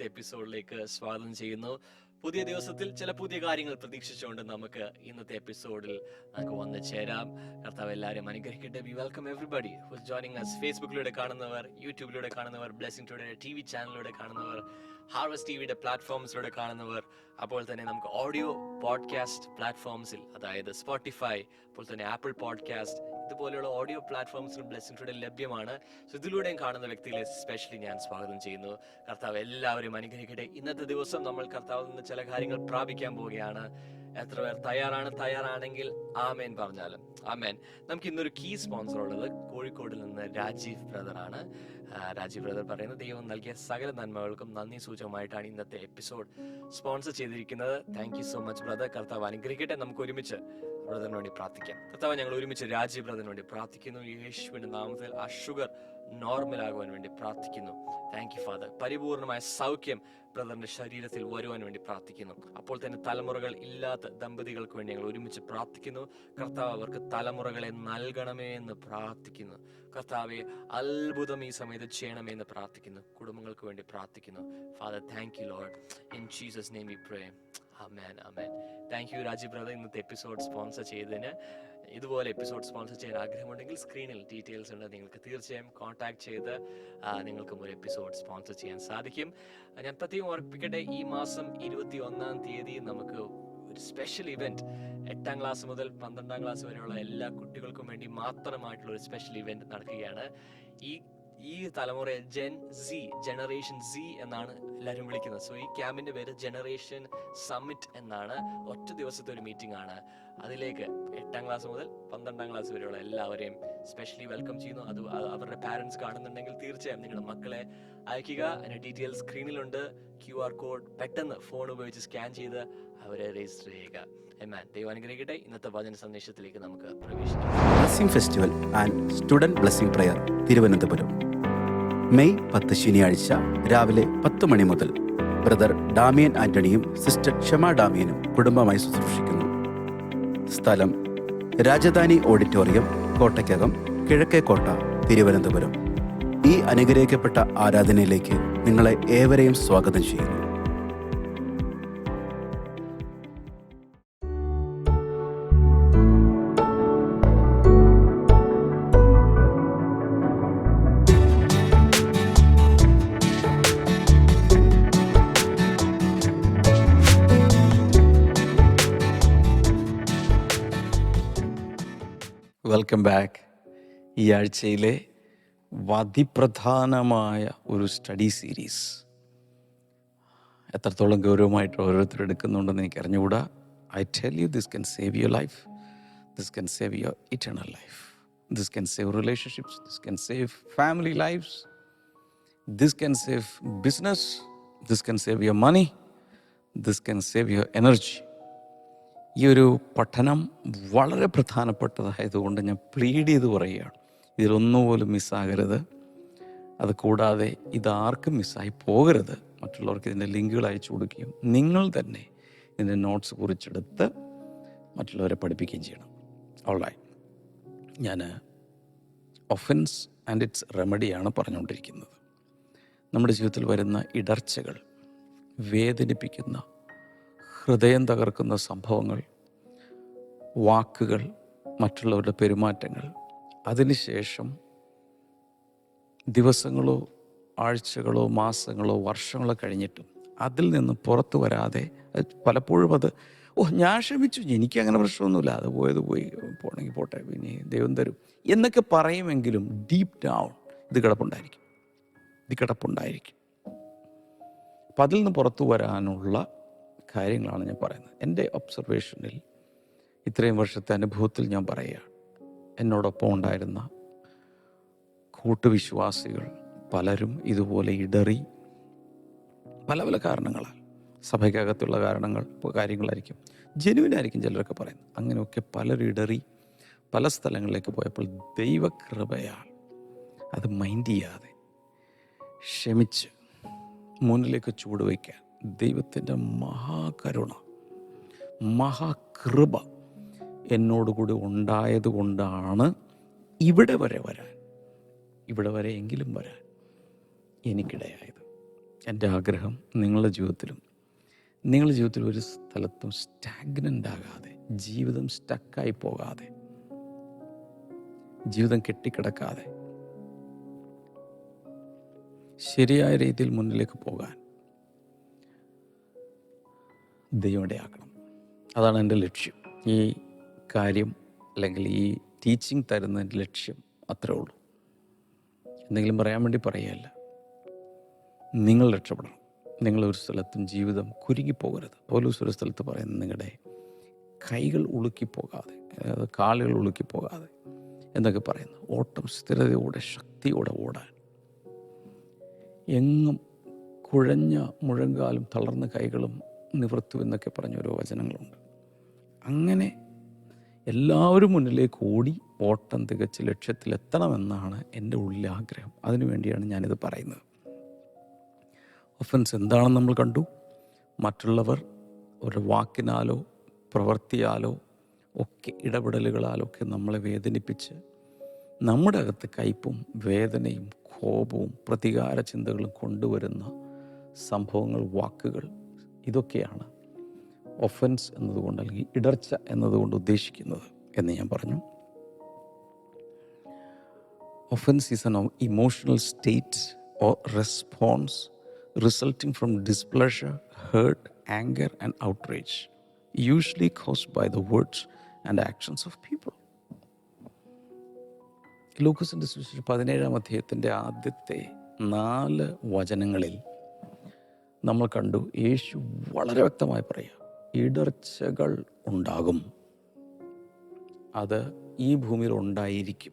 ഇന്നത്തെ എപ്പിസോഡിലേക്ക് സ്വാഗതം ചെയ്യുന്നു. പുതിയ ദിവസത്തിൽ ചില പുതിയ കാര്യങ്ങൾ പ്രതീക്ഷിച്ചുകൊണ്ട് നമുക്ക് ഇന്നത്തെ എപ്പിസോഡിൽ നമുക്ക് വന്ന് ചേരാം. കർത്താവ് എല്ലാവരും അനുഗ്രഹിക്കട്ടെ. We welcome everybody who's joining us ഫേസ്ബുക്കിലൂടെ കാണുന്നവർ യൂട്യൂബിലൂടെ കാണുന്നവർ ബ്ലെസ്സിംഗ് ടുഡേ ടി വി ചാനലിലൂടെ കാണുന്നവർ ഹാർവസ്റ്റ് ടി വിയുടെ പ്ലാറ്റ്ഫോംസിലൂടെ കാണുന്നവർ അപ്പോൾ തന്നെ നമുക്ക് ഓഡിയോ പോഡ്കാസ്റ്റ് പ്ലാറ്റ്ഫോംസിൽ അതായത് സ്പോട്ടിഫൈ അപ്പോൾ തന്നെ ആപ്പിൾ പോഡ്കാസ്റ്റ് ഇതുപോലെയുള്ള ഓഡിയോ പ്ലാറ്റ്ഫോംസിലും ടുഡേ ലഭ്യമാണ്. സോ ഇതിലൂടെയും കാണുന്ന വ്യക്തികളെ സ്പെഷ്യലി ഞാൻ സ്വാഗതം ചെയ്യുന്നു. കർത്താവ് എല്ലാവരും അനുഗ്രഹിക്കട്ടെ. ഇന്നത്തെ ദിവസം നമ്മൾ കർത്താവിൽ നിന്ന് ചില കാര്യങ്ങൾ പ്രാപിക്കാൻ പോവുകയാണ്. എത്ര പേർ തയ്യാറാണ് തയ്യാറാണെങ്കിൽ ആമേൻ പറഞ്ഞാലും. ആമേൻ. നമുക്ക് ഇന്നൊരു കീ സ്പോൺസർ ഉള്ളത് കോഴിക്കോടിൽ നിന്ന് രാജീവ് ബ്രദർ ആണ്. രാജീവ് ബ്രദർ പറയുന്നത് ദൈവം നൽകിയ സകല നന്മകൾക്കും നന്ദി സൂചകമായിട്ടാണ് ഇന്നത്തെ എപ്പിസോഡ് സ്പോൺസർ ചെയ്തിരിക്കുന്നത്. Thank you so much brother കർത്താവ് അനുഗ്രഹിക്കട്ടെ. നമുക്ക് ഒരുമിച്ച് ബ്രദറിന് വേണ്ടി പ്രാർത്ഥിക്കാം. കർത്താവ് ഞങ്ങൾ ഒരുമിച്ച് രാജീവ് ബ്രദറിന് വേണ്ടി പ്രാർത്ഥിക്കുന്നു. യേശുവിന്റെ നാമത്തിൽ ആ ഷുഗർ നോർമൽ ആകുവാൻ വേണ്ടി പ്രാർത്ഥിക്കുന്നു. താങ്ക് യു ഫാദർ പരിപൂർണമായ സൗഖ്യം ബ്രദറിന്റെ ശരീരത്തിൽ വരുവാൻ വേണ്ടി പ്രാർത്ഥിക്കുന്നു. അപ്പോൾ തന്നെ തലമുറകൾ ഇല്ലാത്ത ദമ്പതികൾക്ക് വേണ്ടി ഞങ്ങൾ ഒരുമിച്ച് പ്രാർത്ഥിക്കുന്നു. കർത്താവ് അവർക്ക് തലമുറകളെ നൽകണമേ എന്ന് പ്രാർത്ഥിക്കുന്നു. കർത്താവെ അത്ഭുതം ഈ സമയത്ത് ചെയ്യണമേ എന്ന് പ്രാർത്ഥിക്കുന്നു. കുടുംബങ്ങൾക്ക് വേണ്ടി പ്രാർത്ഥിക്കുന്നു. Father thank you lord in Jesus name pray pray amen amen thank you Rajeev brother ഇന്നത്തെ എപ്പിസോഡ് സ്പോൺസർ ചെയ്തതിന് ഇതുപോലെ എപ്പിസോഡ് സ്പോൺസർ ചെയ്യാൻ ആഗ്രഹമുണ്ടെങ്കിൽ സ്ക്രീനിൽ ഡീറ്റെയിൽസ് ഉണ്ട്. നിങ്ങൾക്ക് തീർച്ചയായും കോൺടാക്ട് ചെയ്ത് നിങ്ങൾക്ക് ഒരു എപ്പിസോഡ് സ്പോൺസർ ചെയ്യാൻ സാധിക്കും. ഞാൻ പ്രത്യേകം ഓർപ്പിക്കട്ടെ ഈ മാസം ഇരുപത്തി ഒന്നാം തീയതി നമുക്ക് ഒരു സ്പെഷ്യൽ ഇവന്റ് എട്ടാം ക്ലാസ് മുതൽ പന്ത്രണ്ടാം ക്ലാസ് വരെയുള്ള എല്ലാ കുട്ടികൾക്കും വേണ്ടി മാത്രമായിട്ടുള്ള ഒരു സ്പെഷ്യൽ ഇവന്റ് നടക്കുകയാണ്. ഈ ഈ തലമുറയെ ജെൻ സി ജനറേഷൻ സി എന്നാണ് എല്ലാവരും വിളിക്കുന്നത്. സോ ഈ ക്യാമ്പിന്റെ പേര് ജനറേഷൻ സമ്മിറ്റ് എന്നാണ്. ഒറ്റ ദിവസത്തെ ഒരു മീറ്റിംഗ് ആണ്. അതിലേക്ക് എട്ടാം ക്ലാസ് മുതൽ പന്ത്രണ്ടാം ക്ലാസ് വരെയുള്ള എല്ലാവരെയും സ്പെഷ്യലി വെൽക്കം ചെയ്യുന്നു. അത് അവരുടെ പാരൻസ് കാണുന്നുണ്ടെങ്കിൽ തീർച്ചയായും നിങ്ങളുടെ മക്കളെ അയക്കുക. അതിന്റെ ഡീറ്റെയിൽസ് സ്ക്രീനിലുണ്ട് ക്യു ആർ കോഡ് പെട്ടെന്ന് ഫോൺ ഉപയോഗിച്ച് സ്കാൻ ചെയ്ത് അവരെ രജിസ്റ്റർ ചെയ്യുക. എമാൻ ദൈവം അനുഗ്രഹിക്കട്ടെ. ഇന്നത്തെ വചന സന്ദേശത്തിലേക്ക് നമുക്ക് പ്രവേശിക്കാം. Blessing festival and student blessing prayer Thiruvananthapuram. May പത്ത് ശനിയാഴ്ച രാവിലെ പത്ത് മണി മുതൽ ബ്രദർ ഡാമിയൻ ആന്റണിയും സിസ്റ്റർ ക്ഷമ ഡാമിയനും കുടുംബമായി ശുശ്രൂഷിക്കുന്നു. സ്ഥലം രാജധാനി ഓഡിറ്റോറിയം കോട്ടയ്ക്കകം കിഴക്കേക്കോട്ട തിരുവനന്തപുരം. ഈ അനുഗ്രഹിക്കപ്പെട്ട ആരാധനയിലേക്ക് നിങ്ങളെ ഏവരെയും സ്വാഗതം ചെയ്യുന്നു. വെൽക്കം ബാക്ക് ഈ ആഴ്ചയിലെ അതിപ്രധാനമായ ഒരു സ്റ്റഡി സീരീസ് എത്രത്തോളം ഗൗരവമായിട്ട് ഓരോരുത്തർ എടുക്കുന്നുണ്ടെന്ന് എനിക്ക് അറിഞ്ഞുകൂടാ I tell you this can save your life this can save your eternal life this can save relationships this can save family lives this can save business this can save your money this can save your energy ഈ ഒരു പഠനം വളരെ പ്രധാനപ്പെട്ടതായതുകൊണ്ട് ഞാൻ plead ചെയ്ത് പറയുകയാണ്. ഇതിലൊന്നുപോലും മിസ്സാകരുത്. അത് കൂടാതെ ഇതാർക്കും മിസ്സായി പോകരുത്. മറ്റുള്ളവർക്ക് ഇതിന്റെ ലിങ്കുകൾ അയച്ചു കൊടുക്കുകയും നിങ്ങൾ തന്നെ ഇതിന്റെ നോട്ട്സ് കുറിച്ചെടുത്ത് മറ്റുള്ളവരെ പഠിപ്പിക്കുകയും ചെയ്യണം. ഓൾറൈ ഞാൻ ഒഫൻസ് ആൻഡ് ഇറ്റ്സ് റെമഡിയാണ് പറഞ്ഞുകൊണ്ടിരിക്കുന്നത്. നമ്മുടെ ജീവിതത്തിൽ വരുന്ന ഇടർച്ചകൾ വേദനിപ്പിക്കുന്ന ഹൃദയം തകർക്കുന്ന സംഭവങ്ങൾ വാക്കുകൾ മറ്റുള്ളവരുടെ പെരുമാറ്റങ്ങൾ. അതിനുശേഷം ദിവസങ്ങളോ ആഴ്ചകളോ മാസങ്ങളോ വർഷങ്ങളോ കഴിഞ്ഞിട്ടും അതിൽ നിന്ന് പുറത്തു വരാതെ പലപ്പോഴും അത് ഓ ഞാൻ ക്ഷമിച്ചു. എനിക്ക് അങ്ങനെ പ്രശ്നമൊന്നുമില്ല. അത് പോയത് പോയി. പോണെങ്കിൽ പോട്ടെ. പിന്നെ ദൈവം തരും. എന്നൊക്കെ പറയുമെങ്കിലും ഡീപ് ഡൗൺ ഇത് കിടപ്പുണ്ടായിരിക്കും. ഇത് കിടപ്പുണ്ടായിരിക്കും. അപ്പം അതിൽ നിന്ന് പുറത്തു വരാനുള്ള കാര്യങ്ങളാണ് ഞാൻ പറയുന്നത്. എന്റെ ഒബ്സർവേഷനിൽ ഇത്രയും വർഷത്തെ അനുഭവത്തിൽ ഞാൻ പറയുകയാണ്. എന്നോടൊപ്പം ഉണ്ടായിരുന്ന കൂട്ടുവിശ്വാസികൾ പലരും ഇതുപോലെ ഇടറി പല പല കാരണങ്ങളാൽ സഭയ്ക്കകത്തുള്ള കാരണങ്ങൾ കാര്യങ്ങളായിരിക്കും ജനുവിനായിരിക്കും ചിലരൊക്കെ പറയുന്നത്. അങ്ങനെയൊക്കെ പലരും ഇടറി പല സ്ഥലങ്ങളിലേക്ക് പോയപ്പോൾ ദൈവകൃപയാൽ അത് മൈൻഡ് ചെയ്യാതെ ക്ഷമിച്ച് മുന്നിലേക്ക് ചൂടുവയ്ക്കാൻ ദൈവത്തിന്റെ മഹാകരുണ മഹാകൃപ എന്നോടുകൂടി ഉണ്ടായത് കൊണ്ടാണ് ഇവിടെ വരെ വരാൻ ഇവിടെ വരെ എങ്കിലും വരാൻ എനിക്കിടയായത്. എന്റെ ആഗ്രഹം നിങ്ങളുടെ ജീവിതത്തിലും നിങ്ങളുടെ ജീവിതത്തിൽ ഒരു സ്ഥലത്തും സ്റ്റാഗ്നന്റ് ആകാതെ ജീവിതം സ്റ്റക്കായി പോകാതെ ജീവിതം കെട്ടിക്കിടക്കാതെ ശരിയായ രീതിയിൽ മുന്നിലേക്ക് പോകാൻ ദൈവം ആക്കണം അതാണ് എന്റെ ലക്ഷ്യം. ഈ കാര്യം അല്ലെങ്കിൽ ഈ ടീച്ചിങ് തരുന്നതിന്റെ ലക്ഷ്യം അത്രേ ഉള്ളൂ. എന്തെങ്കിലും പറയാൻ വേണ്ടി പറയുകയല്ല. നിങ്ങൾ രക്ഷപ്പെടണം. നിങ്ങളൊരു സ്ഥലത്തും ജീവിതം കുരുങ്ങിപ്പോകരുത് പോലീസ് ഒരു സ്ഥലത്ത് പറയുന്നത് നിങ്ങളുടെ കൈകൾ ഉളുക്കിപ്പോകാതെ അതായത് കാലുകൾ ഉളുക്കിപ്പോകാതെ എന്നൊക്കെ പറയുന്നു. ഓട്ടം സ്ഥിരതയോടെ ശക്തിയോടെ ഓടാൻ. എങ്ങും കുഴഞ്ഞ മുഴങ്കാലും തളർന്ന കൈകളും നിവർത്തു എന്നൊക്കെ പറഞ്ഞ ഓരോ വചനങ്ങളുണ്ട്. അങ്ങനെ എല്ലാവരും മുന്നിലേക്ക് ഓടി ഓട്ടം തികച്ച് ലക്ഷ്യത്തിലെത്തണമെന്നാണ് എന്റെ ഉള്ളിലെ ആഗ്രഹം. അതിനുവേണ്ടിയാണ് ഞാനിത് പറയുന്നത്. ഒഫൻസ് എന്താണെന്ന് നമ്മൾ കണ്ടു. മറ്റുള്ളവർ ഒരു വാക്കിനാലോ പ്രവൃത്തിയാലോ ഒക്കെ ഇടപെടലുകളാലോ ഒക്കെ നമ്മളെ വേദനിപ്പിച്ച് നമ്മുടെ അകത്ത് കയ്പും വേദനയും കോപവും പ്രതികാര ചിന്തകളും കൊണ്ടുവരുന്ന സംഭവങ്ങൾ വാക്കുകൾ ഇതൊക്കെയാണ് ഒഫൻസ് എന്നതുകൊണ്ട് അല്ലെങ്കിൽ ഇടർച്ച എന്നതുകൊണ്ട് ഉദ്ദേശിക്കുന്നത് എന്ന് ഞാൻ പറഞ്ഞു. Offence is an emotional state or response resulting from displeasure hurt anger and outrage usually caused by the words and actions of people ലൂക്കസിന്റെ സുവിശേഷം പതിനേഴാം അധ്യായത്തിന്റെ ആദ്യത്തെ നാല് വചനങ്ങളിൽ നമ്മൾ കണ്ടു. യേശു വളരെ വ്യക്തമായി പറയുക ഇടർച്ചകൾ ഉണ്ടാകും. അത് ഈ ഭൂമിയിൽ ഉണ്ടായിരിക്കും.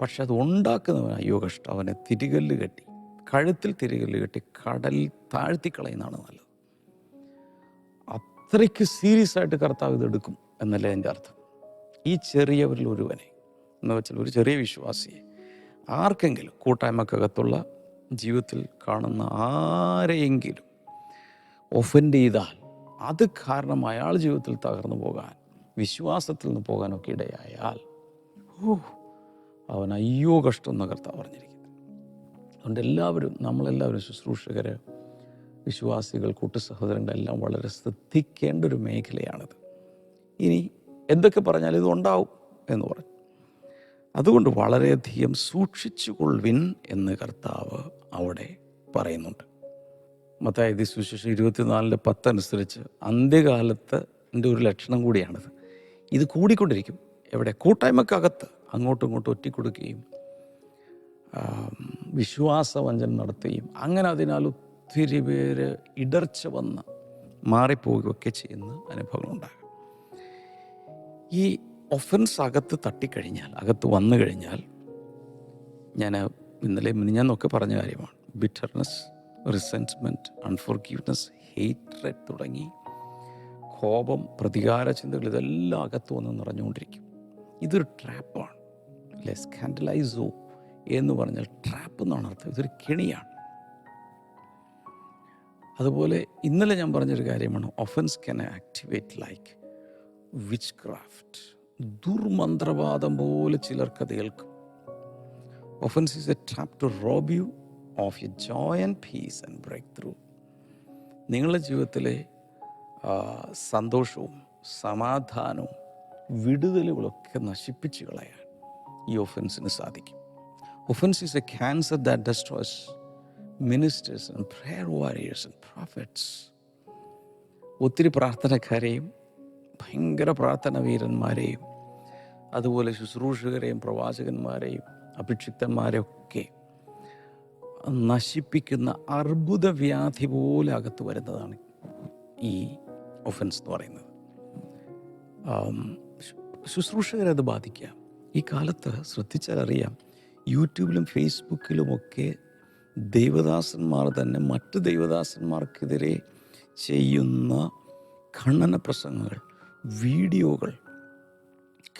പക്ഷെ അത് ഉണ്ടാക്കുന്നവൻ അയ്യോ കഷ്ടം. അവനെ തിരികല്ല് കെട്ടി കഴുത്തിൽ തിരികല്ല് കെട്ടി കടലിൽ താഴ്ത്തിക്കളയുന്നതാണ് നല്ലത്. അത്രയ്ക്ക് സീരിയസ് ആയിട്ട് കർത്താവ് ഇതെടുക്കും എന്നല്ലേ എന്റെ അർത്ഥം? ഈ ചെറിയവരിൽ ഒരുവനെ എന്ന് വെച്ചാൽ ഒരു ചെറിയ വിശ്വാസിയെ ആർക്കെങ്കിലും കൂട്ടായ്മക്കകത്തുള്ള ജീവിതത്തിൽ കാണുന്ന ആരെയെങ്കിലും ഒഫൻഡ് ചെയ്താൽ അത് കാരണം അയാൾ ജീവിതത്തിൽ തകർന്നു പോകാൻ വിശ്വാസത്തിൽ നിന്ന് പോകാനൊക്കെ ഇടയായാൽ ഓ അവൻ അയ്യോ കഷ്ടം എന്ന കർത്താവ് പറഞ്ഞിരിക്കുന്നത്. അതുകൊണ്ട് എല്ലാവരും നമ്മളെല്ലാവരും ശുശ്രൂഷകർ വിശ്വാസികൾ കൂട്ടു സഹോദരങ്ങളെല്ലാം വളരെ ശ്രദ്ധിക്കേണ്ട ഒരു മേഖലയാണിത്. ഇനി എന്തൊക്കെ പറഞ്ഞാൽ ഇത് ഉണ്ടാവും എന്ന് പറഞ്ഞു. അതുകൊണ്ട് വളരെയധികം സൂക്ഷിച്ചുകൊള്ളുവിൻ എന്ന് കർത്താവ് അവിടെ പറയുന്നുണ്ട്. മത്തായത് സുശേഷം ഇരുപത്തിനാലിന്റെ പത്തനുസരിച്ച് അന്ത്യകാലത്ത് എന്റെ ഒരു ലക്ഷണം കൂടിയാണിത്. ഇത് കൂടിക്കൊണ്ടിരിക്കും. എവിടെ? കൂട്ടായ്മക്കകത്ത് അങ്ങോട്ടും ഇങ്ങോട്ടും ഒറ്റിക്കൊടുക്കുകയും വിശ്വാസവഞ്ചനം നടത്തുകയും അങ്ങനെ അതിനാൽ ഒത്തിരി പേര് ഇടർച്ച വന്ന് മാറിപ്പോവുകയൊക്കെ ചെയ്യുന്ന അനുഭവങ്ങളുണ്ടാകും. ഈ ഒഫൻസ് അകത്ത് തട്ടിക്കഴിഞ്ഞാൽ അകത്ത് വന്നു കഴിഞ്ഞാൽ ഞാൻ ഇന്നലെ മിനിഞ്ഞാന്നൊക്കെ പറഞ്ഞ കാര്യമാണ്. ബിറ്റർനെസ് റിസെന്റ്മെന്റ് അൺഫോർഗീവ്നെസ് ഹേറ്റ്രഡ് തുടങ്ങി കോപം പ്രതികാര ചിന്തകൾ ഇതെല്ലാം അകത്ത് വന്ന് നിറഞ്ഞുകൊണ്ടിരിക്കും. ഇതൊരു ട്രാപ്പാണ് അല്ലെ? സ്കാൻഡലൈസോ എന്ന് പറഞ്ഞാൽ ട്രാപ്പ് എന്നാണ് അർത്ഥം. ഇതൊരു കെണിയാണ്. അതുപോലെ ഇന്നലെ ഞാൻ പറഞ്ഞൊരു കാര്യമാണ്. Offence can activate like witchcraft ദുർമന്ത്രവാദം പോലെ ചിലർക്കത് ഏൽക്കും. Offence is a trap to rob you of you joy and peace and break through നിങ്ങളുടെ ജീവിതത്തിലെ സന്തോഷവും സമാധാനവും വിടുതലുകളൊക്കെ നശിപ്പിച്ച് കളയാൻ ഈ ഒഫൻസിന് സാധിക്കും. Offence is a cancer that destroys ministers and prayer warriors and prophets ഒത്തിരി പ്രാർത്ഥനക്കാരെയും ഭയങ്കര പ്രാർത്ഥന വീരന്മാരെയും അതുപോലെ ശുശ്രൂഷകരെയും പ്രവാചകന്മാരെയും അഭിക്ഷിക്തന്മാരെയൊക്കെ നശിപ്പിക്കുന്ന അർബുദ വ്യാധി പോലെ അകത്ത് വരുന്നതാണ് ഈ ഒഫൻസ് എന്ന് പറയുന്നത്. ശുശ്രൂഷകരെ അത് ബാധിക്കാം ഈ കാലത്ത് ശ്രദ്ധിച്ചാൽ അറിയാം യൂട്യൂബിലും ഫേസ്ബുക്കിലുമൊക്കെ ദൈവദാസന്മാർ തന്നെ മറ്റ് ദൈവദാസന്മാർക്കെതിരെ ചെയ്യുന്ന ഖണ്ഡന പ്രസംഗങ്ങൾ വീഡിയോകൾ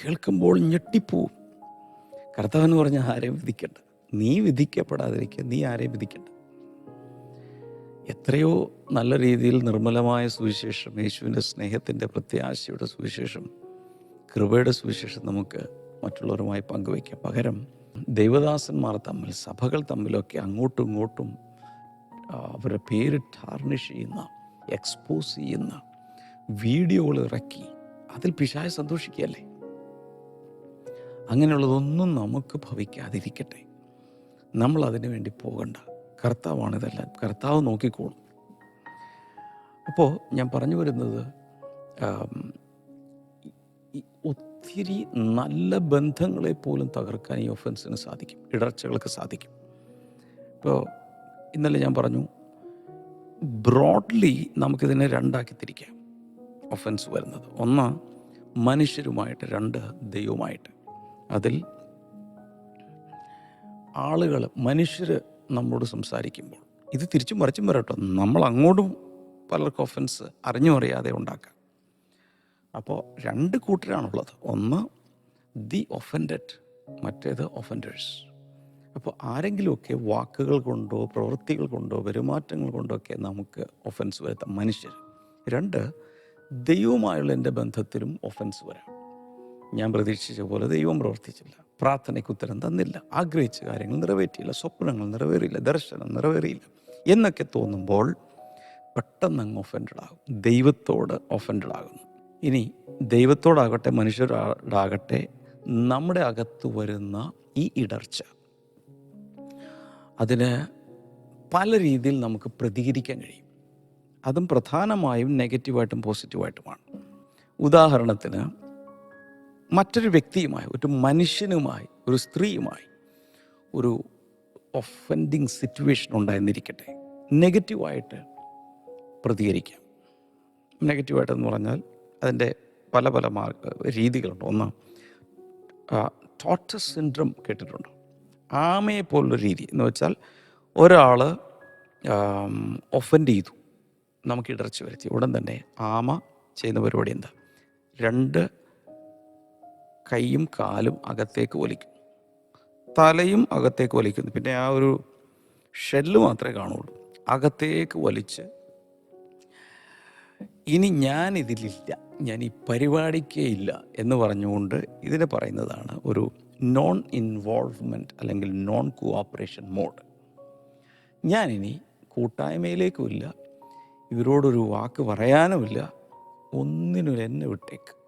കേൾക്കുമ്പോൾ ഞെട്ടിപ്പോവും. കർത്താവെന്ന് പറഞ്ഞ ആരെയും വിധിക്കണ്ട. നീ വിധിക്കപ്പെടാതിരിക്കുക നീ ആരെയും വിധിക്കണ്ട. എത്രയോ നല്ല രീതിയിൽ നിർമ്മലമായ സുവിശേഷം യേശുവിന്റെ സ്നേഹത്തിന്റെ പ്രത്യാശയുടെ സുവിശേഷം കൃപയുടെ സുവിശേഷം നമുക്ക് മറ്റുള്ളവരുമായി പങ്കുവയ്ക്കാം. പകരം ദൈവദാസന്മാർ തമ്മിൽ സഭകൾ തമ്മിലൊക്കെ അങ്ങോട്ടും ഇങ്ങോട്ടും അവരുടെ പേര് ടാർണിഷ് ചെയ്യുന്ന എക്സ്പോസ് ചെയ്യുന്ന വീഡിയോകൾ ഇറക്കി അതിൽ പിശായ സന്തോഷിക്കുകയല്ലേ? അങ്ങനെയുള്ളതൊന്നും നമുക്ക് ഭവിക്കാതിരിക്കട്ടെ. നമ്മൾ അതിനു വേണ്ടി പോകണ്ട. കർത്താവാണ് ഇതെല്ലാം കർത്താവ് നോക്കിക്കോളും. അപ്പോൾ ഞാൻ പറഞ്ഞു വരുന്നത് ഒത്തിരി നല്ല ബന്ധങ്ങളെ പോലും തകർക്കാൻ ഈ ഒഫൻസിന് സാധിക്കും. ഇടർച്ചകൾക്ക് സാധിക്കും. ഇപ്പോൾ ഇന്നലെ ഞാൻ പറഞ്ഞു ബ്രോഡ്ലി നമുക്കിതിനെ രണ്ടാക്കി തിരിക്കാം. ഒഫൻസ് വരുന്നത്. ഒന്ന് മനുഷ്യരുമായിട്ട്. രണ്ട് ദൈവമായിട്ട് അതിൽ ആളുകൾ മനുഷ്യർ നമ്മോട് സംസാരിക്കുമ്പോൾ ഇത് തിരിച്ചും മറിച്ചും വരട്ടോ. നമ്മൾ അങ്ങോട്ടും പലർക്കും ഒഫൻസ് അറിഞ്ഞും അറിയാതെ ഉണ്ടാക്കാം. അപ്പോൾ രണ്ട് കൂട്ടരാണുള്ളത്. ഒന്ന് ദി ഒഫൻഡഡ് മറ്റേത് ഒഫൻഡേഴ്സ് അപ്പോൾ ആരെങ്കിലുമൊക്കെ വാക്കുകൾ കൊണ്ടോ പ്രവൃത്തികൾ കൊണ്ടോ പെരുമാറ്റങ്ങൾ കൊണ്ടോ ഒക്കെ നമുക്ക് ഒഫൻസ് വരുത്താം. മനുഷ്യർ രണ്ട് ദൈവമായുള്ള എന്റെ ബന്ധത്തിലും ഒഫൻസ് വരാം. ഞാൻ പ്രതീക്ഷിച്ച പോലെ ദൈവം പ്രവർത്തിച്ചില്ല. പ്രാർത്ഥനയ്ക്ക് ഉത്തരം തന്നില്ല. ആഗ്രഹിച്ച കാര്യങ്ങൾ നിറവേറ്റിയില്ല. സ്വപ്നങ്ങൾ നിറവേറിയില്ല. ദർശനം നിറവേറിയില്ല. എന്നൊക്കെ തോന്നുമ്പോൾ പെട്ടെന്ന് അങ്ങ് ഒഫൻഡഡ് ആകും. ദൈവത്തോട് ഒഫൻഡഡ് ആകുന്നു ഇനി ദൈവത്തോടാകട്ടെ മനുഷ്യരോടാകട്ടെ നമ്മുടെ അകത്ത് വരുന്ന ഈ ഇടർച്ച അതിന് പല രീതിയിൽ നമുക്ക് പ്രതികരിക്കാൻ കഴിയും. അതും പ്രധാനമായും നെഗറ്റീവായിട്ടും പോസിറ്റീവായിട്ടുമാണ് ഉദാഹരണത്തിന് മറ്റൊരു വ്യക്തിയുമായി ഒരു മനുഷ്യനുമായി ഒരു സ്ത്രീയുമായി ഒരു ഒഫൻഡിങ് സിറ്റുവേഷൻ ഉണ്ടായിരുന്നിരിക്കട്ടെ. നെഗറ്റീവായിട്ട് പ്രതികരിക്കാം. നെഗറ്റീവായിട്ടെന്ന് പറഞ്ഞാൽ അതിന്റെ പല പല മാർഗ രീതികളുണ്ട്. ഒന്ന് ടോട്ടസ് സിൻഡ്രം കേട്ടിട്ടുണ്ട്. ആമയെ പോലുള്ള രീതി എന്ന് വെച്ചാൽ ഒരാൾ ഒഫൻഡ് ചെയ്തു. നമുക്ക് ഇടർച്ച വരുത്തി. ഉടൻ തന്നെ ആമ ചെയ്യുന്ന പരിപാടി എന്താ? രണ്ട് കൈയും കാലും അകത്തേക്ക് വലിക്കും. തലയും അകത്തേക്ക് വലിക്കുന്നു. പിന്നെ ആ ഒരു ഷെല്ല് മാത്രമേ കാണുള്ളൂ അകത്തേക്ക് വലിച്ച് ഇനി ഞാൻ ഇതിലില്ല ഞാൻ ഈ പരിപാടിക്കേ ഇല്ല എന്ന് പറഞ്ഞുകൊണ്ട് ഇതിനെ പറയുന്നതാണ് ഒരു നോൺ ഇൻവോൾവ്മെന്റ് അല്ലെങ്കിൽ നോൺ കോഓപ്പറേഷൻ മോഡ് ഞാനിനി കൂട്ടായ്മയിലേക്കുമില്ല ഇവരോടൊരു വാക്ക് പറയാനുമില്ല. ഒന്നിനും എന്നെ വിട്ടേക്ക്.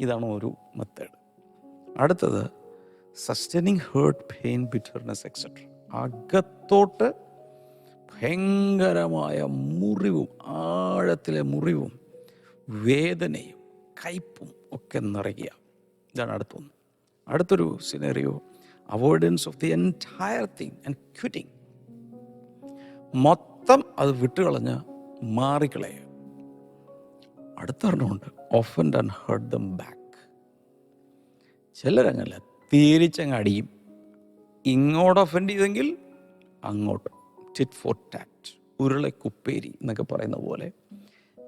ഇതാണ് ഒരു മെത്തേഡ്. അടുത്തത് sustaining hurt pain bitterness etcetera അകത്തോട്ട് ഭയങ്കരമായ മുറിവും ആഴത്തിലെ മുറിവും വേദനയും കയ്പും ഒക്കെ നിറയുക. ഇതാണ് അടുത്തൊന്ന്. അടുത്തൊരു scenario avoidance of the entire thing and quitting മൊത്തം അത് വിട്ടുകളഞ്ഞ് മാറിക്കളയുക. അടുത്തൊരെണ്ണമുണ്ട്. Offend and hurt them back ചിലരങ്ങല്ല തീരിച്ചങ്ങ് അടിയും. ഇങ്ങോട്ട് ഒഫൻഡ് ചെയ്തെങ്കിൽ അങ്ങോട്ട്. ടിറ്റ് ഫോർ ടാറ്റ് ഉരുളെ കുപ്പേരി എന്നൊക്കെ പറയുന്ന പോലെ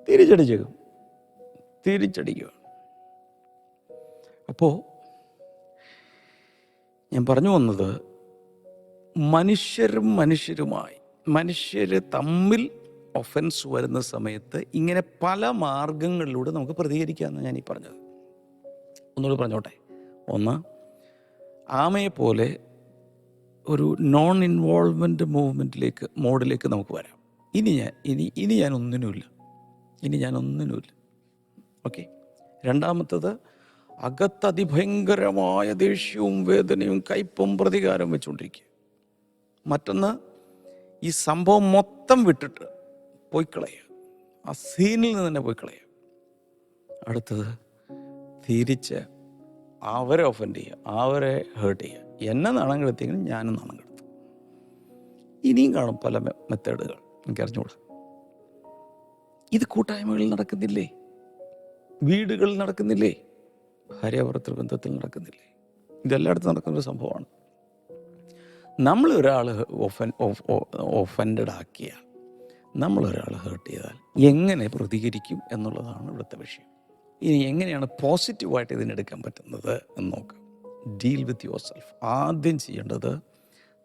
തിരിച്ചടിച്ചേക്കും. തിരിച്ചടിക്കുക. അപ്പോൾ ഞാൻ പറഞ്ഞു വന്നത് മനുഷ്യരും മനുഷ്യരുമായി മനുഷ്യർ തമ്മിൽ ഒഫൻസ് വരുന്ന സമയത്ത് ഇങ്ങനെ പല മാർഗങ്ങളിലൂടെ നമുക്ക് പ്രതികരിക്കാമെന്ന് ഞാൻ ഈ പറഞ്ഞത്. ഒന്നുകൂടി പറഞ്ഞോട്ടെ. ഒന്ന് ആമയെ പോലെ ഒരു നോൺ ഇൻവോൾവ്മെന്റ് മൂവ്മെന്റിലേക്ക് മോഡിലേക്ക് നമുക്ക് വരാം. ഇനി ഞാൻ ഇനി ഇനി ഞാൻ ഒന്നിനുമില്ല. ഇനി ഞാൻ ഒന്നിനുമില്ല. ഓക്കെ. രണ്ടാമത്തത് അകത്ത് അതിഭയങ്കരമായ ദേഷ്യവും വേദനയും കയ്പും പ്രതികാരം വെച്ചുകൊണ്ടിരിക്കുക മറ്റൊന്ന് ഈ സംഭവം മൊത്തം വിട്ടിട്ട് പോയി കളയുക ആ സീനിൽ നിന്ന് തന്നെ പോയി കളയുക അടുത്തത് തിരിച്ച് അവരെ ഒഫൻഡ് ചെയ്യുക അവരെ ഹേർട്ട് ചെയ്യുക. എന്നെ നാണം കെടുത്തിയെങ്കിൽ ഞാനും നാണം കെടുത്തു. ഇനിയും കാണും പല മെത്തേഡുകൾ. എനിക്ക് അറിഞ്ഞുകൂടാ. ഇത് കൂട്ടായ്മകളിൽ നടക്കുന്നില്ലേ? വീടുകളിൽ നടക്കുന്നില്ലേ? ഭാര്യാഭർത്തൃ ബന്ധത്തിൽ നടക്കുന്നില്ലേ? ഇതെല്ലായിടത്തും നടക്കുന്നൊരു സംഭവമാണ്. നമ്മൾ ഒഫൻ ഒഫൻഡഡ് ആക്കിയാൽ നമ്മൾ ഒരാൾ ഹേർട്ട് ചെയ്താൽ എങ്ങനെ പ്രതികരിക്കും എന്നുള്ളതാണ് ഇവിടുത്തെ വിഷയം. ഇനി എങ്ങനെയാണ് പോസിറ്റീവായിട്ട് ഇതിനെടുക്കാൻ പറ്റുന്നത് എന്ന് നോക്കാം. ഡീൽ വിത്ത് യുവർ സെൽഫ് ആദ്യം ചെയ്യേണ്ടത്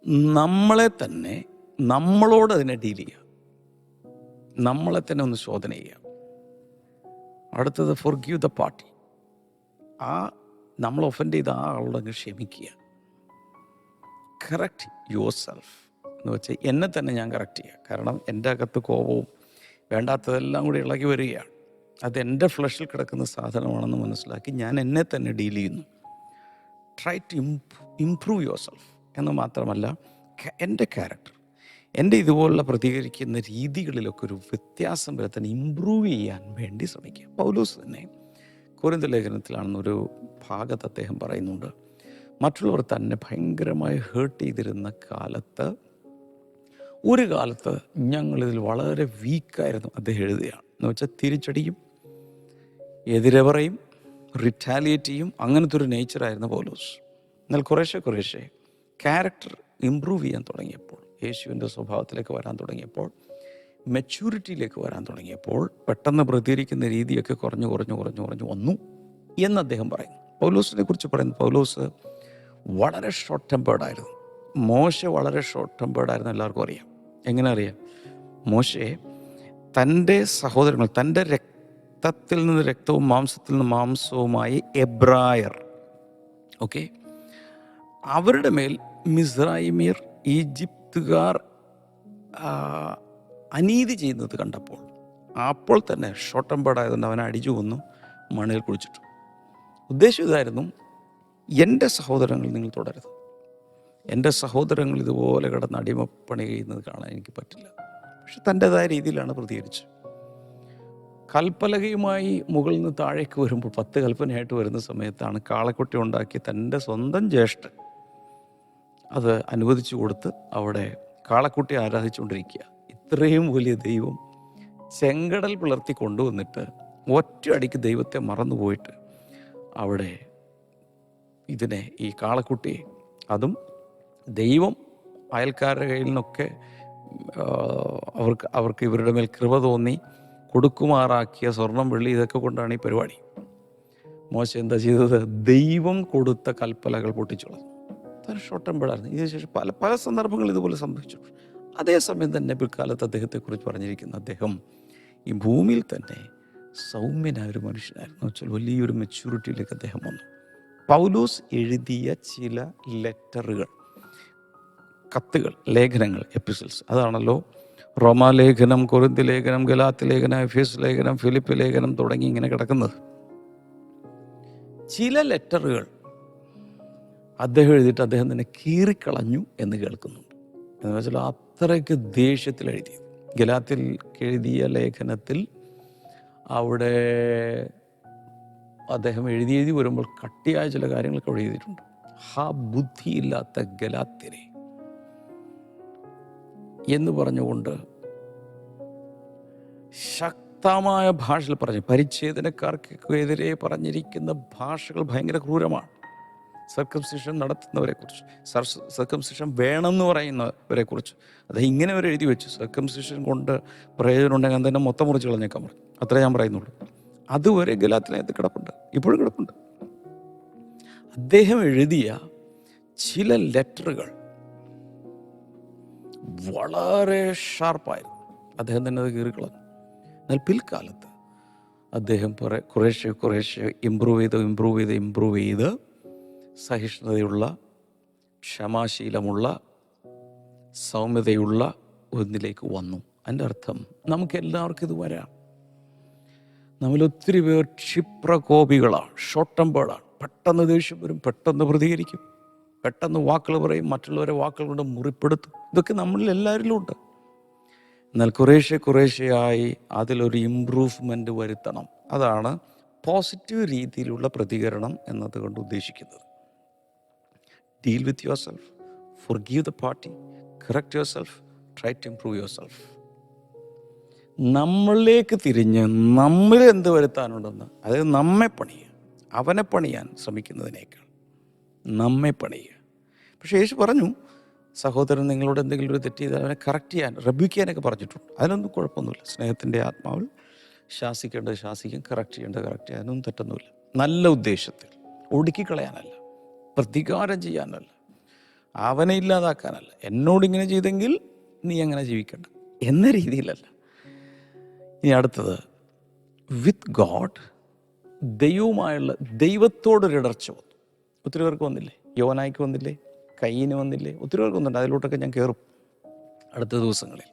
നമ്മളെ തന്നെ നമ്മളോട് അതിനെ ഡീൽ ചെയ്യുക. നമ്മളെ തന്നെ ഒന്ന് ശോധന ചെയ്യുക. അടുത്തത് ഫോർ ഗീവ് ദ പാർട്ടി ആ നമ്മൾ ഒഫൻഡ് ചെയ്ത ആ ആളോട് അങ്ങ് ക്ഷമിക്കുക. കറക്റ്റ് യുവർ സെൽഫ് എന്ന് വെച്ചാൽ എന്നെ തന്നെ ഞാൻ കറക്റ്റ് ചെയ്യുക കാരണം എന്റെ അകത്ത് കോപവും വേണ്ടാത്തതെല്ലാം കൂടി ഇളകി വരികയാണ്. അത് എന്റെ ഫ്ലഷിൽ കിടക്കുന്ന സാധനമാണെന്ന് മനസ്സിലാക്കി ഞാൻ എന്നെ തന്നെ ഡീൽ ചെയ്യുന്നു. Try to improve yourself എന്ന് മാത്രമല്ല എന്റെ ക്യാരക്ടർ എന്റെ ഇതുപോലുള്ള പ്രതികരിക്കുന്ന രീതികളിലൊക്കെ ഒരു വ്യത്യാസം വരുത്താൻ ഇമ്പ്രൂവ് ചെയ്യാൻ വേണ്ടി ശ്രമിക്കുക. പൗലോസ് തന്നെ കുറിന്ത ലേഖനത്തിലാണെന്നൊരു ഭാഗത്ത് അദ്ദേഹം പറയുന്നുണ്ട് മറ്റുള്ളവർ തന്നെ ഭയങ്കരമായി ഹേർട്ട് ചെയ്തിരുന്ന കാലത്ത് ഒരു കാലത്ത് ഞങ്ങളിതിൽ വളരെ വീക്കായിരുന്നു അദ്ദേഹം എഴുതുകയാണ്. എന്ന് വെച്ചാൽ തിരിച്ചടിയും എതിരെ പറയും റിറ്റാലിയേറ്റ് ചെയ്യും അങ്ങനത്തെ ഒരു നേച്ചറായിരുന്നു പോലോസ്. എന്നാൽ കുറേശ്ശെ കുറേശ്ശെ ക്യാരക്ടർ ഇമ്പ്രൂവ് ചെയ്യാൻ തുടങ്ങിയപ്പോൾ യേശുവിന്റെ സ്വഭാവത്തിലേക്ക് വരാൻ തുടങ്ങിയപ്പോൾ മെച്യൂരിറ്റിയിലേക്ക് വരാൻ തുടങ്ങിയപ്പോൾ പെട്ടെന്ന് പ്രതികരിക്കുന്ന രീതിയൊക്കെ കുറഞ്ഞു കുറഞ്ഞു കുറഞ്ഞു കുറഞ്ഞു വന്നു എന്ന് അദ്ദേഹം പറയും പൗലോസിനെ കുറിച്ച് പറയുന്നു പൗലോസ് വളരെ ഷോർട്ട് ടെമ്പേർഡായിരുന്നു മോശ വളരെ ഷോർട്ട് ടെമ്പേർഡായിരുന്നു എല്ലാവർക്കും അറിയാം. എങ്ങനെ അറിയാം? മോശെ തന്റെ സഹോദരങ്ങൾ തന്റെ രക്തത്തിൽ നിന്ന് രക്തവും മാംസത്തിൽ നിന്ന് മാംസവുമായി എബ്രായർ ഓക്കെ? അവരുടെ മേൽ മിസ്രൈമിയർ ഈജിപ്തുകാർ അനീതി ചെയ്യുന്നത് കണ്ടപ്പോൾ അപ്പോൾ തന്നെ ഷോട്ടംപാടായതുകൊണ്ട് അവനെ അടിച്ചു കൊന്നു മണ്ണിൽ കുഴിച്ചിട്ടു. ഉദ്ദേശം ഇതായിരുന്നു എന്റെ സഹോദരങ്ങൾ നിങ്ങൾ തുടരുത് എന്റെ സഹോദരങ്ങൾ ഇതുപോലെ കിടന്ന് അടിമപ്പണി ചെയ്യുന്നത് കാണാൻ എനിക്ക് പറ്റില്ല. പക്ഷെ തന്റെതായ രീതിയിലാണ് പ്രതികരിച്ചത്. കൽപ്പലകയുമായി മുകളിൽ നിന്ന് താഴേക്ക് വരുമ്പോൾ പത്ത് കൽപ്പനയായിട്ട് വരുന്ന സമയത്താണ് കാളക്കുട്ടി ഉണ്ടാക്കി തന്റെ സ്വന്തം ജ്യേഷ്ഠൻ അത് അനുവദിച്ചു കൊടുത്ത് അവിടെ കാളക്കുട്ടി ആരാധിച്ചുകൊണ്ടിരിക്കുക. ഇത്രയും വലിയ ദൈവം ചെങ്കടൽ പിളർത്തി കൊണ്ടുവന്നിട്ട് ഒറ്റയടിക്ക് ദൈവത്തെ മറന്നുപോയിട്ട് അവിടെ ഇതിനെ ഈ കാളക്കുട്ടിയെ അതും ദൈവം അയൽക്കാരുടെ കയ്യിൽ നിന്നൊക്കെ അവർക്ക് അവർക്ക് ഇവരുടെ മേൽ കൃപ തോന്നി കൊടുക്കുമാറാക്കിയ സ്വർണം വെള്ളി ഇതൊക്കെ കൊണ്ടാണ് ഈ പരിപാടി. മോശം എന്താ ചെയ്തത്? ദൈവം കൊടുത്ത കൽപ്പലകൾ പൊട്ടിച്ചുള്ളത് അതൊരു ഷോട്ടമ്പഴായിരുന്നു ഇതിനുശേഷം പല പല സന്ദർഭങ്ങളിൽ ഇതുപോലെ സംഭവിച്ചു. അതേസമയം തന്നെ പിൽക്കാലത്ത് അദ്ദേഹത്തെക്കുറിച്ച് പറഞ്ഞിരിക്കുന്ന അദ്ദേഹം ഈ ഭൂമിയിൽ തന്നെ സൗമ്യനായ ഒരു മനുഷ്യനായിരുന്നു. വെച്ചാൽ വലിയൊരു മെച്യൂരിറ്റിയിലേക്ക് അദ്ദേഹം വന്നു. പൗലോസ് എഴുതിയ ചില ലെറ്ററുകൾ കത്തുകൾ ലേഖനങ്ങൾ എപ്പിസിൽസ് അതാണല്ലോ റോമാലേഖനം കൊറിന്തി ലേഖനം ഗലാത്ത് ലേഖനം എഫീസ് ലേഖനം ഫിലിപ്പ് ലേഖനം തുടങ്ങി ഇങ്ങനെ കിടക്കുന്നത്. ചില ലെറ്ററുകൾ അദ്ദേഹം എഴുതിയിട്ട് അദ്ദേഹം തന്നെ കീറിക്കളഞ്ഞു എന്ന് കേൾക്കുന്നുണ്ട്. എന്ന് വെച്ചാൽ അത്രയ്ക്ക് ദേഷ്യത്തിൽ എഴുതിയത്. ഗലാത്തിൽ എഴുതിയ ലേഖനത്തിൽ അവിടെ അദ്ദേഹം എഴുതി എഴുതി വരുമ്പോൾ കട്ടിയായ ചില കാര്യങ്ങളൊക്കെ അവിടെ എഴുതിയിട്ടുണ്ട്. ഹാ ബുദ്ധിയില്ലാത്ത ഗലാത്തിനെ എന്ന് പറഞ്ഞുകൊണ്ട് ശക്തമായ ഭാഷയിൽ പറഞ്ഞു. പരിച്ഛേദനക്കാർക്കെതിരെ പറഞ്ഞിരിക്കുന്ന ഭാഷകൾ ഭയങ്കര ക്രൂരമാണ്. സർക്കംസിഷൻ നടത്തുന്നവരെ കുറിച്ച് സർക്കംസിഷൻ വേണമെന്ന് പറയുന്നവരെ കുറിച്ച് അത് ഇങ്ങനെ അവർ എഴുതി വെച്ചു. സർക്കംസിഷൻ കൊണ്ട് പ്രയോജനം ഉണ്ടെങ്കിൽ തന്നെ മൊത്തം മുറിച്ച് കളഞ്ഞേക്കാൻ പറഞ്ഞു. അത്രേ ഞാൻ പറയുന്നുള്ളൂ. അതുവരെ ഗലാത്തിനകത്ത് കിടപ്പുണ്ട്. ഇപ്പോഴും കിടപ്പുണ്ട്. അദ്ദേഹം എഴുതിയ ചില ലെറ്ററുകൾ വളരെ ഷാർപ്പായിരുന്നു. അദ്ദേഹം തന്നെ അത് കീറിക്കളഞ്ഞു. എന്നാൽ പിൽക്കാലത്ത് അദ്ദേഹം കുറെ- കുറേശ്ശെ കുറേശ്ശെ ഇമ്പ്രൂവ് ചെയ്ത് ഇമ്പ്രൂവ് ചെയ്ത് ഇമ്പ്രൂവ് ചെയ്ത് സഹിഷ്ണുതയുള്ള ക്ഷമാശീലമുള്ള സൗമ്യതയുള്ള ഒന്നിലേക്ക് വന്നു. അതിന്റെ അർത്ഥം നമുക്ക് എല്ലാവർക്കും ഇത് വരാം. നമ്മൾ ഒത്തിരി പേർ ക്ഷിപ്രകോപികളാണ് ഷോർട്ട് ടെമ്പേർഡാണ് പെട്ടെന്ന് ദേഷ്യം വരും പെട്ടെന്ന് പ്രതികരിക്കും. പെട്ടെന്ന് വാക്കുകൾ പറയും മറ്റുള്ളവരെ വാക്കുകൾ കൊണ്ട് മുറിപ്പെടുത്തും. ഇതൊക്കെ നമ്മളിൽ എല്ലാവരിലും ഉണ്ട്. എന്നാൽ കുറേശ്ശെ കുറേശ്ശെയായി അതിലൊരു ഇമ്പ്രൂവ്മെന്റ് വരുത്തണം. അതാണ് പോസിറ്റീവ് രീതിയിലുള്ള പ്രതികരണം എന്നതുകൊണ്ട് ഉദ്ദേശിക്കുന്നത്. Deal with yourself forgive the party correct yourself try to improve yourself നമ്മളിലേക്ക് തിരിഞ്ഞ് നമ്മിൽ എന്ത് വരുത്താനുണ്ടെന്ന് അതായത് നമ്മെ പണിയുക അവനെ പണിയാൻ ശ്രമിക്കുന്നതിനേക്കാൾ നമ്മെ പണിയുക. പക്ഷേ യേശു പറഞ്ഞു സഹോദരൻ നിങ്ങളോട് എന്തെങ്കിലും ഒരു തെറ്റ് ചെയ്താൽ അവനെ കറക്റ്റ് ചെയ്യാൻ റബ്യൂക്ക് ചെയ്യാനൊക്കെ പറഞ്ഞിട്ടുണ്ട്. അതിനൊന്നും കുഴപ്പമൊന്നുമില്ല. സ്നേഹത്തിന്റെ ആത്മാവിൽ ശാസിക്കേണ്ടത് ശാസിക്കും കറക്റ്റ് ചെയ്യേണ്ടത് കറക്റ്റ് ചെയ്യാൻ. അതിനൊന്നും തെറ്റൊന്നുമില്ല. നല്ല ഉദ്ദേശത്തിൽ ഒടുക്കിക്കളയാനല്ല. പ്രതികാരം ചെയ്യാനല്ല. അവനെ ഇല്ലാതാക്കാനല്ല. എന്നോട് ഇങ്ങനെ ചെയ്തെങ്കിൽ നീ അങ്ങനെ ജീവിക്കണ്ട. എന്ന രീതിയിലല്ല. ഇനി അടുത്തത് വിത്ത് ഗോഡ് ദൈവവുമായുള്ള ദൈവത്തോടൊരിടർച്ച വന്നു. ഒത്തിരി പേർക്ക് വന്നില്ലേ? യോനായ്ക്ക് വന്നില്ലേ? കയ്യിന് വന്നില്ലേ? ഒത്തിരി പേർക്ക് വന്നിട്ടുണ്ട്. അതിലോട്ടൊക്കെ ഞാൻ കയറും അടുത്ത ദിവസങ്ങളിൽ.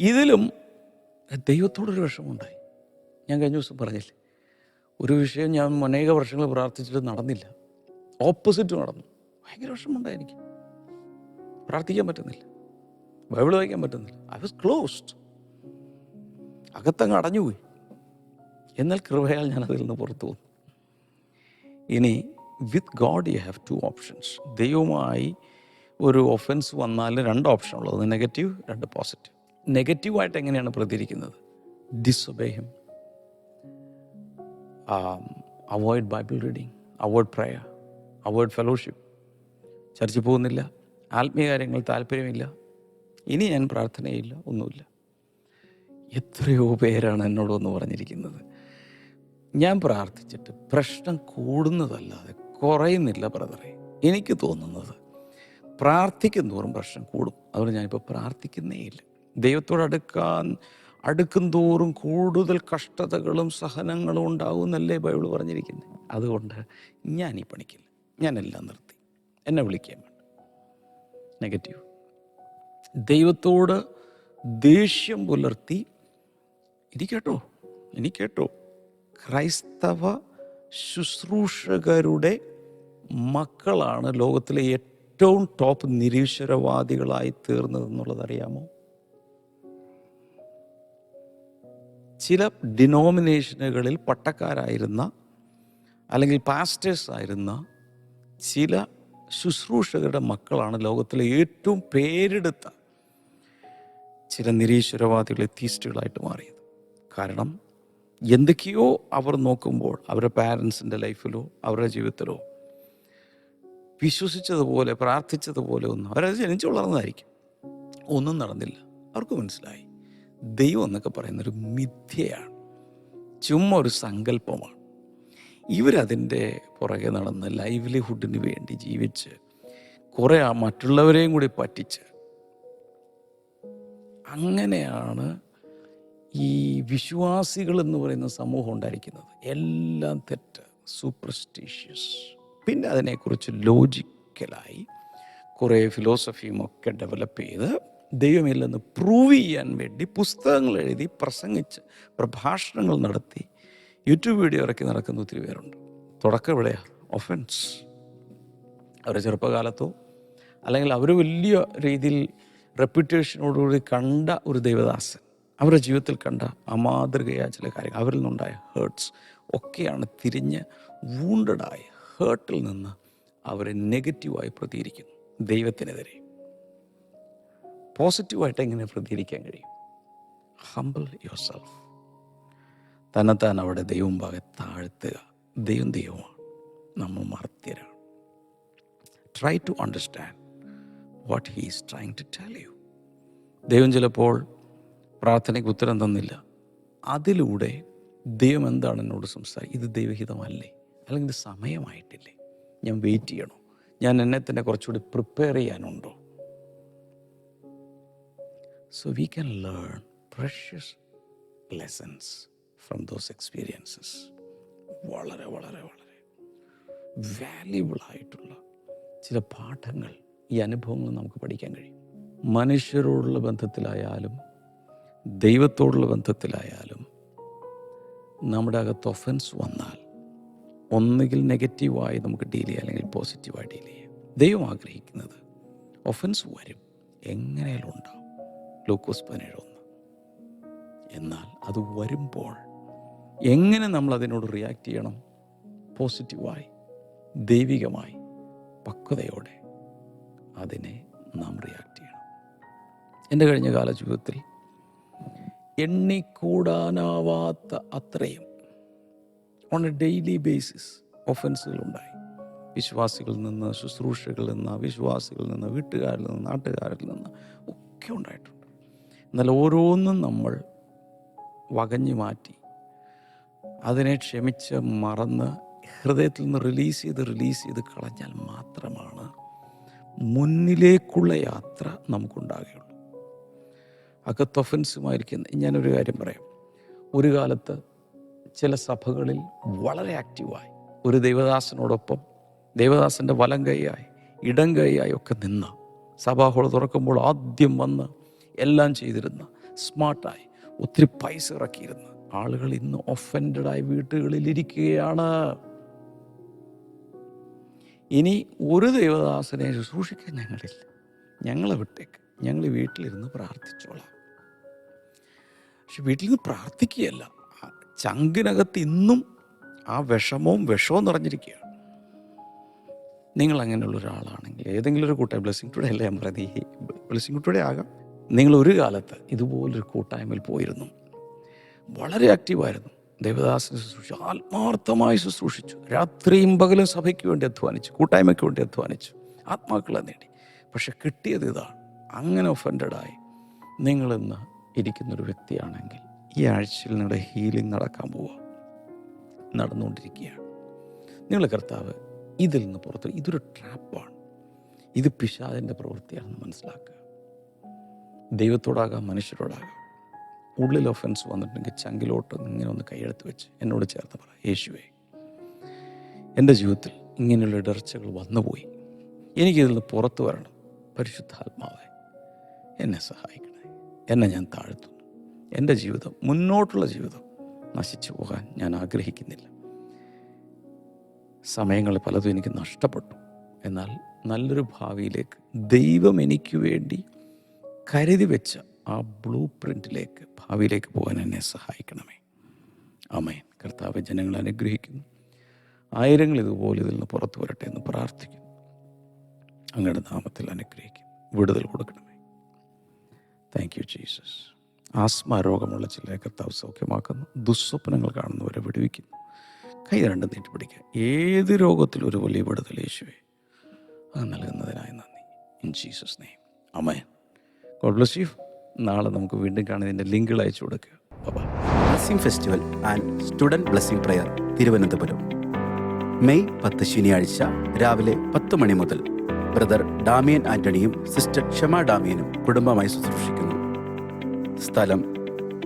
ഇതിലും ദൈവത്തോടൊരു വിഷമമുണ്ടായി. ഞാൻ കഴിഞ്ഞ ദിവസം പറഞ്ഞില്ലേ ഒരു വിഷയം ഞാൻ അനേക വർഷങ്ങൾ പ്രാർത്ഥിച്ചിട്ട് നടന്നില്ല. ഓപ്പോസിറ്റ് നടന്നു. ഭയങ്കര വിഷമമുണ്ടായി എനിക്ക്. പ്രാർത്ഥിക്കാൻ പറ്റുന്നില്ല. ബൈബിൾ വായിക്കാൻ പറ്റുന്നില്ല. ഐ വാസ് ക്ലോസ്ഡ് അകത്തങ്ങ് അടഞ്ഞുപോയി. എന്നാൽ കൃപയാൽ ഞാൻ അതിൽ നിന്ന് പുറത്തു വന്നു ഇനി with God you have two options ദൈവമായി ഒരു ഒഫൻസ് വന്നാൽ രണ്ട് ഓപ്ഷൻ ഉള്ളത്. നെഗറ്റീവ് രണ്ട് പോസിറ്റീവ് നെഗറ്റീവായിട്ട് എങ്ങനെയാണ് പ്രതികരിക്കുന്നത്? Disobey him avoid Bible reading avoid prayer avoid fellowship ചർച്ചിൽ പോകുന്നില്ല. ആത്മീയ കാര്യങ്ങൾ താല്പര്യമില്ല. ഇനി ഞാൻ പ്രാർത്ഥനയില്ല. ഒന്നുമില്ല. എത്രയോ പേരാണ് എന്നോട് വന്ന് പറഞ്ഞിരിക്കുന്നത്. ഞാൻ പ്രാർത്ഥിച്ചിട്ട് പ്രശ്നം കൂടുന്നതല്ലാതെ കുറയുന്നില്ല ബ്രദറെ എനിക്ക് തോന്നുന്നത് പ്രാർത്ഥിക്കും തോറും പ്രശ്നം കൂടും. അതുകൊണ്ട് ഞാനിപ്പോൾ പ്രാർത്ഥിക്കുന്നേ ഇല്ല ദൈവത്തോട് അടുക്കാൻ അടുക്കും തോറും കൂടുതൽ കഷ്ടതകളും സഹനങ്ങളും ഉണ്ടാവും എന്നല്ലേ ബൈബിൾ പറഞ്ഞിരിക്കുന്നത്. അതുകൊണ്ട് ഞാൻ ഈ പണിക്കില്ല. ഞാനെല്ലാം നിർത്തി. എന്നെ വിളിക്കാൻ നെഗറ്റീവ് ദൈവത്തോട് ദേഷ്യം പുലർത്തി. ഇനി കേട്ടോ ഇനി കേട്ടോ ക്രൈസ്തവ ശുശ്രൂഷകരുടെ മക്കളാണ് ലോകത്തിലെ ഏറ്റവും ടോപ്പ് നിരീശ്വരവാദികളായി തീർന്നതെന്നുള്ളത് അറിയാമോ? ചില ഡിനോമിനേഷനുകളിൽ പട്ടക്കാരായിരുന്ന അല്ലെങ്കിൽ പാസ്റ്റേഴ്സ് ആയിരുന്ന ചില ശുശ്രൂഷകരുടെ മക്കളാണ് ലോകത്തിലെ ഏറ്റവും പേരെടുത്ത ചില നിരീശ്വരവാദികളെ തീസ്റ്റുകളായിട്ട് മാറിയത്. കാരണം എന്തൊക്കെയോ അവർ നോക്കുമ്പോൾ അവരുടെ പാരൻസിന്റെ ലൈഫിലോ അവരുടെ ജീവിതത്തിലോ വിശ്വസിച്ചതുപോലെ പ്രാർത്ഥിച്ചതുപോലെ ഒന്നും അവരത് ജനിച്ചു വളർന്നതായിരിക്കും. ഒന്നും നടന്നില്ല. അവർക്ക് മനസ്സിലായി. ദൈവം എന്നൊക്കെ പറയുന്നൊരു മിഥ്യയാണ്. ചുമ്മാ ഒരു സങ്കല്പമാണ്. ഇവരതിന്റെ പുറകെ നടന്ന് ലൈവ്ലിഹുഡിന് വേണ്ടി ജീവിച്ച് കുറേ മറ്റുള്ളവരെയും കൂടി പറ്റിച്ച് അങ്ങനെയാണ് ഈ വിശ്വാസികൾ എന്ന് പറയുന്ന സമൂഹം ഉണ്ടായിരിക്കുന്നത്. എല്ലാം തെറ്റ് സൂപ്പർസ്റ്റീഷ്യസ് പിന്നെ അതിനെക്കുറിച്ച് ലോജിക്കലായി കുറേ ഫിലോസഫിയും ഒക്കെ ഡെവലപ്പ് ചെയ്ത് ദൈവമില്ലെന്ന് പ്രൂവ് ചെയ്യാൻ വേണ്ടി പുസ്തകങ്ങൾ എഴുതി പ്രസംഗിച്ച് പ്രഭാഷണങ്ങൾ നടത്തി. യൂട്യൂബ് വീഡിയോ ഇറക്കി നടക്കുന്ന ഒത്തിരി പേരുണ്ട്. തുടക്കം എവിടെയാ ഒഫൻസ് അവരുടെ ചെറുപ്പകാലത്തോ അല്ലെങ്കിൽ അവർ വലിയ രീതിയിൽ റെപ്യൂട്ടേഷനോടുകൂടി കണ്ട ഒരു ദൈവദാസൻ. അവരുടെ ജീവിതത്തിൽ കണ്ട അമാതൃകയായ ചില കാര്യങ്ങൾ അവരിൽ നിന്നുണ്ടായ ഹേർട്സ് ഒക്കെയാണ് തിരിഞ്ഞ് വൂണ്ടഡായ ഹേർട്ടിൽ നിന്ന് അവരെ നെഗറ്റീവായി പ്രതികരിക്കുന്നു. ദൈവത്തിനെതിരെ. പോസിറ്റീവായിട്ട് എങ്ങനെ പ്രതികരിക്കാൻ കഴിയും? ഹംബിൾ യുവർ സെൽഫ് തന്നെത്താൻ അവിടെ ദൈവം ഭാഗം താഴ്ത്തുക. ദൈവം ദൈവമാണ്. നമ്മൾ മർത്യരാണ്. Try to understand what he's trying to tell you ദൈവം ചിലപ്പോൾ പ്രാർത്ഥനയ്ക്ക് ഉത്തരം തന്നില്ല. അതിലൂടെ ദൈവം എന്താണ് എന്നോട് സംസാരിക്കുക ഇത് ദൈവഹിതമല്ലേ? അല്ലെങ്കിൽ ഇത് സമയമായിട്ടില്ലേ? ഞാൻ വെയിറ്റ് ചെയ്യണോ? ഞാൻ എന്നെ തന്നെ കുറച്ചുകൂടി prepare ചെയ്യാനുണ്ടോ? So we can learn precious lessons from those experiences വളരെ വളരെ വളരെ വാല്യുബിൾ ആയിട്ടുള്ള ചില പാഠങ്ങൾ ഈ അനുഭവങ്ങൾ നമുക്ക് പഠിക്കാൻ കഴിയും. മനുഷ്യരോടുള്ള ബന്ധത്തിലായാലും ദൈവത്തോടുള്ള ബന്ധത്തിലായാലും നമ്മുടെ അകത്ത് ഒഫൻസ് വന്നാൽ ഒന്നുകിൽ നെഗറ്റീവായി നമുക്ക് ഡീൽ ചെയ്യാം അല്ലെങ്കിൽ പോസിറ്റീവായി ഡീൽ ചെയ്യാം. ദൈവം ആഗ്രഹിക്കുന്നത് ഒഫൻസ് വരും. എങ്ങനെയാലും ഉണ്ടാവും. ഗ്ലൂക്കോസ് പതിനേഴൊന്ന് എന്നാൽ അത് വരുമ്പോൾ എങ്ങനെ നമ്മൾ അതിനോട് റിയാക്ട് ചെയ്യണം? പോസിറ്റീവായി ദൈവികമായി പക്വതയോടെ അതിനെ നാം റിയാക്ട് ചെയ്യണം. എന്റെ കഴിഞ്ഞ കാല ജീവിതത്തിൽ എണ്ണിക്കൂടാനാവാത്ത അത്രയും ഓൺ എ ഡെയിലി ബേസിസ് ഒഫൻസുകളുണ്ടായി വിശ്വാസികളിൽ നിന്ന് ശുശ്രൂഷകളിൽ നിന്ന് അവിശ്വാസികളിൽ നിന്ന് വീട്ടുകാരിൽ നിന്ന് നാട്ടുകാരിൽ നിന്ന് ഒക്കെ ഉണ്ടായിട്ടുണ്ട്. എന്നാൽ ഓരോന്നും നമ്മൾ വകഞ്ഞു മാറ്റി അതിനെ ക്ഷമിച്ച് മറന്ന് ഹൃദയത്തിൽ നിന്ന് റിലീസ് ചെയ്ത് റിലീസ് ചെയ്ത് കളഞ്ഞാൽ മാത്രമാണ് മുന്നിലേക്കുള്ള യാത്ര നമുക്കുണ്ടാകുകയുള്ളൂ. അകത്ത് ഒഫൻസുമായിരിക്കുന്ന ഞാനൊരു കാര്യം പറയാം. ഒരു കാലത്ത് ചില സഭകളിൽ വളരെ ആക്റ്റീവായി ഒരു ദൈവദാസനോടൊപ്പം ദൈവദാസന്റെ വലം കൈയായി ഇടം കൈയായി ഒക്കെ നിന്ന സഭാഹോൾ തുറക്കുമ്പോൾ ആദ്യം വന്ന് എല്ലാം ചെയ്തിരുന്ന സ്മാർട്ടായി ഒത്തിരി പൈസ ഇറക്കിയിരുന്ന ആളുകൾ ഇന്ന് ഒഫൻഡായി വീട്ടുകളിൽ ഇരിക്കുകയാണ്. ഇനി ഒരു ദൈവദാസനെ ശുശ്രൂഷിക്കാൻ ഞങ്ങളില്ല. ഞങ്ങളെ വിട്ടേക്ക്. ഞങ്ങൾ വീട്ടിലിരുന്ന് പ്രാർത്ഥിച്ചോളാം. പക്ഷെ വീട്ടിൽ നിന്ന് പ്രാർത്ഥിക്കുകയല്ല. ചങ്കിനകത്ത് ഇന്നും ആ വിഷമവും വിഷവും നിറഞ്ഞിരിക്കുകയാണ്. നിങ്ങൾ അങ്ങനെയുള്ള ഒരാളാണെങ്കിൽ ഏതെങ്കിലും ഒരു കൂട്ടായ്മ ബ്ലെസ്സിങ് ടുഡേ അല്ലേ ഞാൻ പറയുന്നത് ഈ ബ്ലെസ്സിങ് ടുഡേ ആകാം. നിങ്ങൾ ഒരു കാലത്ത് ഇതുപോലൊരു കൂട്ടായ്മയിൽ പോയിരുന്നു. വളരെ ആക്റ്റീവായിരുന്നു ദേവദാസിനെ ശുശ്രൂഷിച്ചു. ആത്മാർത്ഥമായി ശുശ്രൂഷിച്ചു. രാത്രിയും പകലും സഭയ്ക്ക് വേണ്ടി അധ്വാനിച്ചു. കൂട്ടായ്മയ്ക്ക് വേണ്ടി അധ്വാനിച്ചു. ആത്മാക്കളെ നേടി. പക്ഷെ കിട്ടിയത് ഇതാണ്. അങ്ങനെ ഒഫൻഡഡായി നിങ്ങളിന്ന് ഇരിക്കുന്നൊരു വ്യക്തിയാണെങ്കിൽ ഈ ആഴ്ചയിൽ നിങ്ങളുടെ ഹീലിംഗ് നടക്കാൻ പോവുക. നടന്നുകൊണ്ടിരിക്കുകയാണ്. നിങ്ങൾ കർത്താവ് ഇതിൽ നിന്ന് പുറത്ത് ഇതൊരു ട്രാപ്പാണ്. ഇത് പിശാദിന്റെ പ്രവൃത്തിയാണെന്ന് മനസ്സിലാക്കുക. ദൈവത്തോടാകാം മനുഷ്യരോടാകാം. ഉള്ളിൽ ഒഫൻസ് വന്നിട്ടുണ്ടെങ്കിൽ ചങ്കിലോട്ട് ഇങ്ങനെ ഒന്ന് കൈയെടുത്ത് വെച്ച് എന്നോട് ചേർത്ത് പറ യേശുവേ എന്റെ ജീവിതത്തിൽ ഇങ്ങനെയുള്ള ഇടർച്ചകൾ വന്നുപോയി. എനിക്കിതിൽ നിന്ന് പുറത്തു വരണം. പരിശുദ്ധാത്മാവെ എന്നെ സഹായിക്കണേ എന്നെ ഞാൻ താഴ്ത്തുന്നു. എന്റെ ജീവിതം മുന്നോട്ടുള്ള ജീവിതം നശിച്ചു പോകാൻ ഞാൻ ആഗ്രഹിക്കുന്നില്ല. സമയങ്ങൾ പലതും എനിക്ക് നഷ്ടപ്പെട്ടു. എന്നാൽ നല്ലൊരു ഭാവിയിലേക്ക് ദൈവം എനിക്ക് വേണ്ടി കരുതി വെച്ച ആ ബ്ലൂ പ്രിന്റിലേക്ക് ഭാവിയിലേക്ക് പോകാൻ എന്നെ സഹായിക്കണമേ. അമയൻ കർത്താവ് ജനങ്ങളെ അനുഗ്രഹിക്കുന്നു. ആയിരങ്ങൾ ഇതുപോലെ ഇതിൽ നിന്ന് പുറത്തു വരട്ടെ എന്ന് പ്രാർത്ഥിക്കുന്നു. അങ്ങയുടെ നാമത്തിൽ അനുഗ്രഹിക്കും വിടുതൽ കൊടുക്കണമേ. താങ്ക് യു ജീസസ് ആസ്മ രോഗമുള്ള ചിലരെ കർത്താവ് സൗഖ്യമാക്കുന്നു. ദുസ്വപ്നങ്ങൾ കാണുന്നവരെ വിടുവിക്കുന്നു. കൈ രണ്ടും നീട്ടി പിടിക്കുക. ഏത് രോഗത്തിലും ഒരു വലിയ വിടുതൽ യേശുവേ അത് നൽകുന്നതിനായി നന്ദി. In Jesus name amen God bless you നാളെ നമുക്ക് വീണ്ടും കാണുന്നതിന്റെ ലിങ്കുകൾ അയച്ചു കൊടുക്കുക. Blessing festival and student blessing prayer Thiruvananthapuram. May പത്ത് ശനിയാഴ്ച രാവിലെ പത്ത് മണി മുതൽ ബ്രദർ ഡാമിയൻ ആന്റണിയും സിസ്റ്റർ ക്ഷമ ഡാമിയനും കുടുംബമായി ശുശ്രൂഷിക്കുന്നു സ്ഥലം.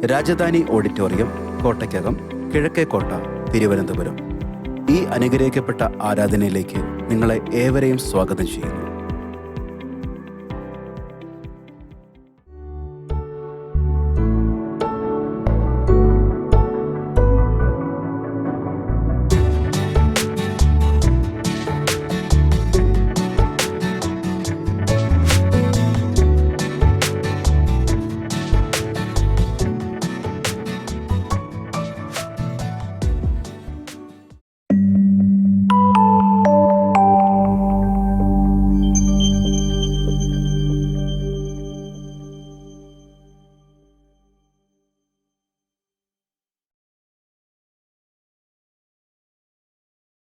രാജധാനി ഓഡിറ്റോറിയം കോട്ടയ്ക്കകം കിഴക്കേക്കോട്ട തിരുവനന്തപുരം. ഈ അനുഗ്രഹിക്കപ്പെട്ട ആരാധനയിലേക്ക് നിങ്ങളെ ഏവരെയും സ്വാഗതം ചെയ്യുന്നു.